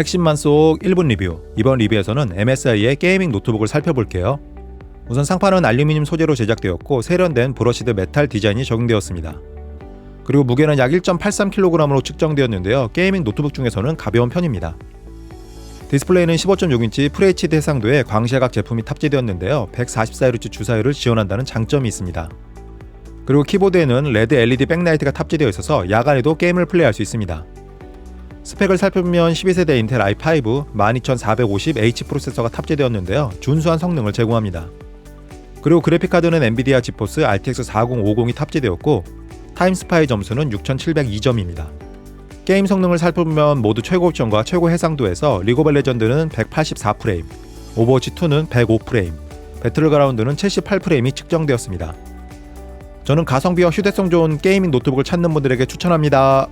핵심만 쏙 1분 리뷰. 이번 리뷰에서는 MSI의 게이밍 노트북을 살펴볼게요. 우선 상판은 알루미늄 소재로 제작되었고 세련된 브러시드 메탈 디자인이 적용되었습니다. 그리고 무게는 약 1.83kg으로 측정되었는데요. 게이밍 노트북 중에서는 가벼운 편입니다. 디스플레이는 15.6인치 FHD 해상도의 광시야각 제품이 탑재되었는데요. 144Hz 주사율을 지원한다는 장점이 있습니다. 그리고 키보드에는 레드 LED 백라이트가 탑재되어 있어서 야간에도 게임을 플레이할 수 있습니다. 스펙을 살펴보면 12세대 인텔 i5 12450H 프로세서가 탑재되었는데요. 준수한 성능을 제공합니다. 그리고 그래픽카드는 엔비디아 지포스 RTX 4050이 탑재되었고 타임스파이 점수는 6702점입니다. 게임 성능을 살펴보면 모두 최고 옵션과 최고 해상도에서 리그 오브 레전드는 184프레임, 오버워치 2는 105프레임, 배틀그라운드는 78프레임이 측정되었습니다. 저는 가성비와 휴대성 좋은 게이밍 노트북을 찾는 분들에게 추천합니다.